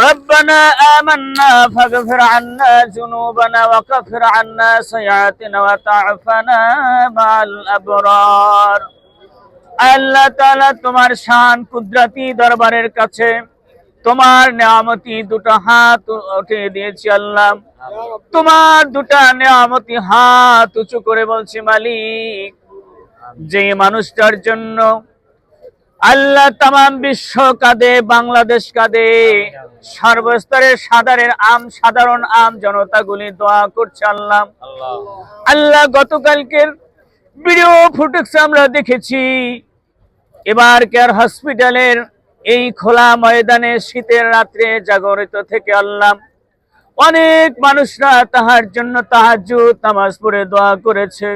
ربنا آمنا فاغفر عنا ذنوبنا وكفر عنا سيئاتنا وتعفنا مع الأبرار আল্লাহ তাআলা তোমার শান কুদরতি দরবারের কাছে তোমার নিয়ামতি দুটো হাত উঠে দিয়েছি আল্লাহ তোমার দুটা নিয়ামতি হাত উঁচু করে বলছি মালিক যে মানুষটার জন্য আল্লাহ তাম বিশ্ব কাঁদে বাংলাদেশ কাঁদে। সর্বস্তরের সাধারণ আম সাধারণ আম জনতাগুলি দোয়া করছে আল্লাহ। আল্লাহ। গতকালকের ভিডিও ফুটেজ আমরা দেখেছি। এবার কেয়ার হসপিটালের এই খোলা ময়দানে শীতের রাত্রে জাগরিত থেকে আল্লাহ। অনেক মানুষরা তাহার জন্য তাহাজু তামাজ পড়ে দোয়া করেছে।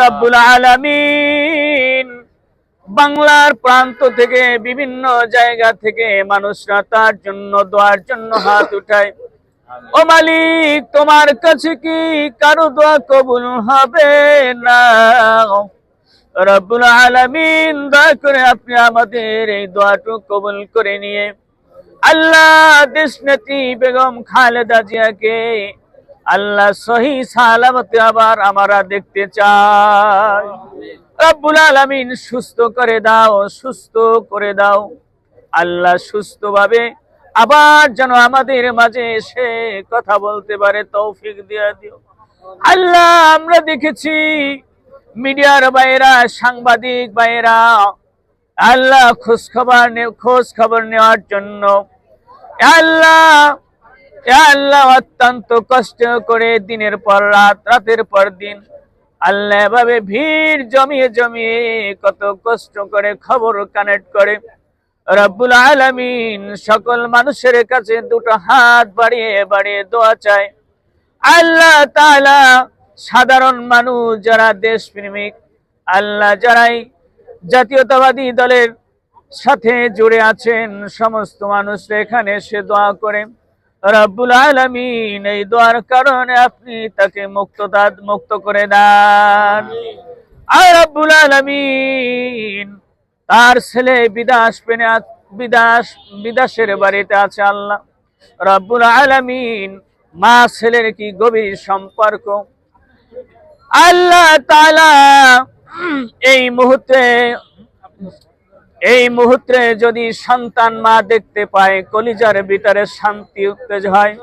রব্বুল আলামিন। বাংলার প্রান্ত থেকে, বিভিন্ন জায়গা থেকে মানুষরা তার জন্য, দোয়ার জন্য হাত উঠায়। ও মালিক, তোমার কাছে কি কারও দোয়া কবুল হবে না? রব্বুল আলামিন, দয়া করে আপনি আমাদের এই দোয়াটু কবুল করে নিয়ে। আল্লাহ দেশ নেত্রী বেগম খালেদা জিয়াকে আল্লাহ সহি সালামতে আবার আমরা দেখতে চাই। রব্বুল আলামিন সুস্থ করে দাও, সুস্থ করে দাও। আল্লাহ সুস্থভাবে আবার যেন আমাদের মাঝে এসে কথা বলতে পারে, তৌফিক দিয়ে দিও। আল্লাহ, আমরা দেখেছি মিডিয়ার বাইরা, সাংবাদিক বাইরা, আল্লাহ খোঁজ খবর খোঁজ খবর নেওয়ার জন্য। আল্লাহ আল্লাহ অত্যন্ত কষ্ট করে দিনের পর রাত, রাতের পর দিন আল্লাহ এভাবে ভিড় জমিয়ে জমিয়ে কত কষ্ট করে খবর কানেক্ট করে। রব্বুল আলামিন সকল মানুষের কাছে দুটো হাত বাড়িয়ে বাড়িয়ে দোয়া চায়। আল্লাহ তাআলা সাধারণ মানুষ যারা দেশপ্রেমিক, আল্লাহ যারাই জাতীয়তাবাদী দলের সাথে জুড়ে আছেন, সমস্ত মানুষরা এখানে সে দোয়া করে। রব্বুল আলামিন, এই দোয়ার কারণে আপনি তাকে মুক্ততা মুক্ত করে দেন। আর রব্বুল আলামিন, তার ছেলে বিদাস পেনে বিদাস, বিদাসের বাড়িতে আছে আল্লাহ। রব্বুল আলামিন, মা ছেলের কি গভীর সম্পর্ক? আল্লাহ তালা এই মুহূর্তে এই মুহূর্তে যদি সন্তান মা দেখতে পায় কলিজার ভিতরে শান্তি উত্তেজ হয়।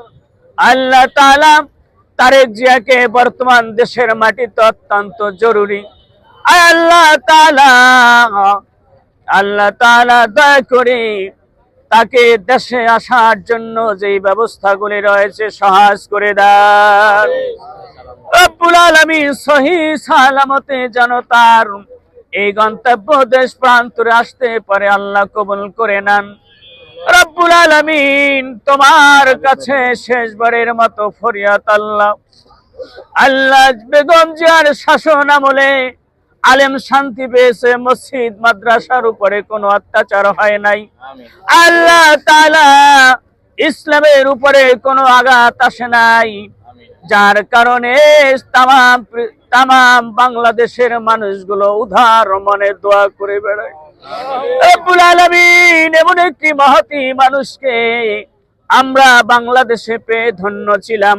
আল্লাহ তাআলা তারেক জিয়াকে বর্তমান দেশের মাটিতে অত্যন্ত জরুরি। আল্লাহ তাআলা আল্লাহ তাআলা দয়া করে তাকে দেশে আসার জন্য যেই ব্যবস্থাগুলি রয়েছে সহজ করে রব্বুল আলামিন সহি সালামতে যেন তার এই গন্তব্য দেশ প্রান্তরে আসতে পারে আল্লাহ কবুল করে নেন। রব্বুল আলামিন তোমার কাছে শেষবারের মতো ফরিয়াত আল্লাহ। আল্লাহ বেগম জিয়ার শাসন আমলে আলেম শান্তি পেয়েছে মসজিদ মাদ্রাসার উপরে কোনো অত্যাচার হয় নাই। আল্লাহ ইসলামের উপরে কোনো আঘাত আসে নাই। যার কারণে তামাম তামাম বাংলাদেশের মানুষগুলো উধার মনে দোয়া করে বেড়ায়। রব্বুল আলামিন এমন একটি মহতি মানুষকে আমরা বাংলাদেশে পেয়ে ধন্য ছিলাম।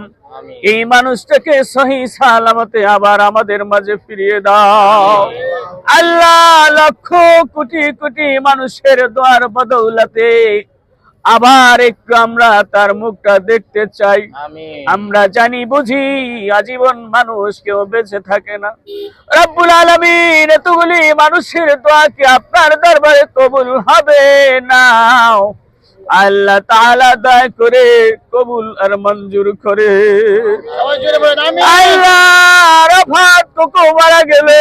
এই মানুষটাকে সহি সালামতে আবার আমাদের মাঝে ফিরিয়ে দাও। আল্লাহ লক্ষ কোটি কোটি মানুষের দোয়ার বদৌলতে আবার একটু আমরা তার মুখটা দেখতে চাই। আমরা জানি বুঝি আজীবন মানুষ কেউ বেঁচে থাকে না। রব্বুল আলামিন এতগুলি মানুষের দোয়া কি আপনার দরবারে কবুল হবে না। আল্লাহ তাআলা দয়া করে কবুল আর মঞ্জুর করে। আল্লাহ আরাফাত কোকো মারা গেলে।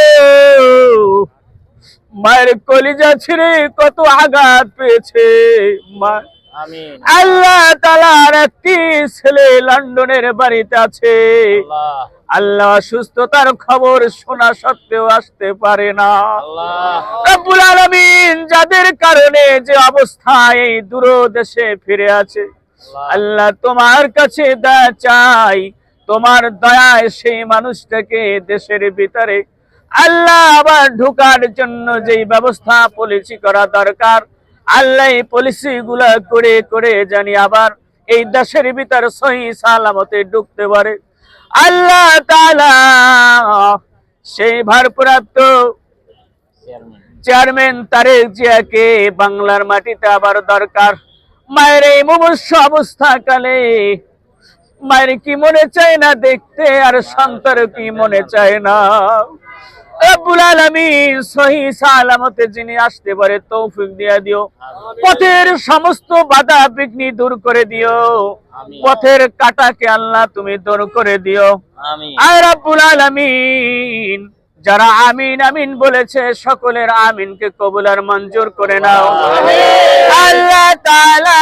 মায়ের কলিজা ছিঁড়ে কত আঘাত পেয়েছে। মা আল্লাহ তালার একটি ছেলে লন্ডনের বাড়িতে আছে। আল্লাহ। অসুস্থতার খবর শোনা সত্ত্বেও আসতে পারে না। রব্বুল আলামিন যাদের কারণে যে অবস্থা এই দূর দেশে ফিরে আছে আল্লাহ। তোমার কাছে দয়া চাই তোমার দয়ায় সেই মানুষটাকে দেশের ভিতরে আল্লাহ আবার ঢুকার জন্য যেই ব্যবস্থা পলিসি করা দরকার আল্লাহ পলিসি গুলা করে করে জানি আবার এই দেশের ভিতর সহি সালামতে ঢুকতে পারে। আল্লাহ সেই ভারপ্রাপ্ত চেয়ারম্যান তারেক জিয়াকে বাংলার মাটিতে আবার দরকার। মায়ের এই অবস্থা কালে মায়ের কি মনে চায় না দেখতে আর সন্তান কি মনে চায় না? রব্বুল আলামিন সহি সালামতে যিনি আসতে পারে তৌফিক দিয়া দিও। পথের সমস্ত বাধা বিঘ্নি দূর করে দিও। পথের কাটাকে আল্লাহ তুমি দূর করে দিও। আমিন। আয় রব্বুল আলামিন যারা আমিন আমিন বলেছে সকলের আমিনকে কবুল আর মঞ্জুর করে নাও। আল্লাহ তাআলা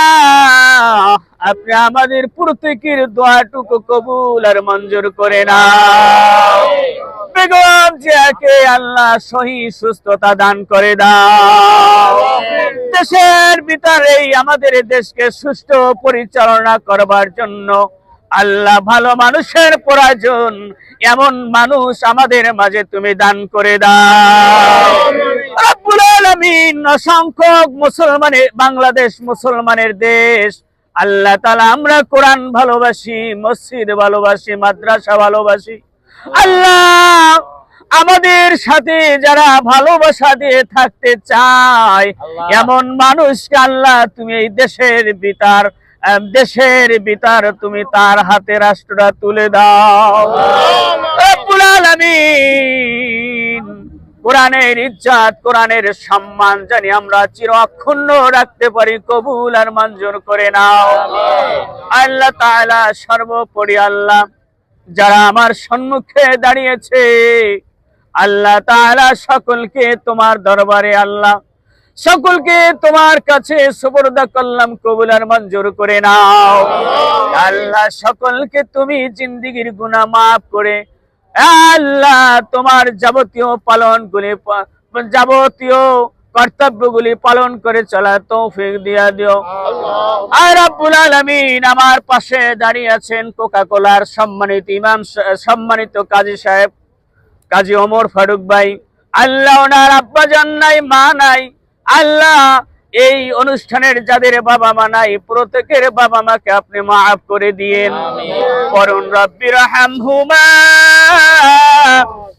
আপনি আমাদের প্রত্যেকের দোয়াটুকু কবুল আর মঞ্জুর করে নাও। বেগম জিয়াকে আল্লাহ সহি সুস্থতা দান করে দাও। দেশের ভিতরে আমাদের দেশকে সুষ্ঠু পরিচালনা করবার জন্য আল্লাহ ভালো মানুষের প্রয়োজন এমন মানুষ আমাদের মাঝে তুমি দান করে দাও। রব্বুল আলামিন অসংখ্য মুসলমানের বাংলাদেশ মুসলমানের দেশ। আল্লাহ তাআলা আমরা কোরআন ভালোবাসি মসজিদ ভালোবাসি মাদ্রাসা ভালোবাসি। আল্লাহ আমাদের সাথে যারা ভালোবাসা দিয়ে থাকতে চায় এমন মানুষকে আল্লাহ তুমি এই দেশের বিতার দেশের বিতার তুমি তার হাতে রাষ্ট্রটা তুলে দাও। আলামিন কোরআনের ইজ্জত কোরআনের সম্মান জানি আমরা চির অক্ষুণ্ণ রাখতে পারি কবুল আর মঞ্জুর করে নাও। আল্লাহ তাআলা সর্বোপরি আল্লাহ যারা আমার সম্মুখে দাঁড়িয়েছে আল্লাহ তাআলা সকলকে তোমার দরবারে আল্লাহ সকলকে তোমার কাছে সুবর্দা করলাম কবুল আর মঞ্জুর করে নাও। আল্লাহ। সকলকে তুমি জিন্দিগির গুনাহ মাফ করে আল্লাহ তোমার যাবতীয় পালন গুলি যাবতীয় কর্তব্যগুলি পালন করে চলা তৌফিক দিয়া দিও। আর রাব্বুল আলামিন আমার পাশে দাঁড়িয়ে আছেন কোকা কোলার সম্মানিত ইমাম সম্মানিত কাজী সাহেব কাজী ওমর ফারুক ভাই। আল্লাহ ওনার আব্বা জান নাই মা নাই। আল্লাহ এই অনুষ্ঠানের যাদের বাবা মা নাই প্রত্যেকের বাবা মাকে আপনি মাফ করে দিয়েন। করুন রব্বির হামহুমা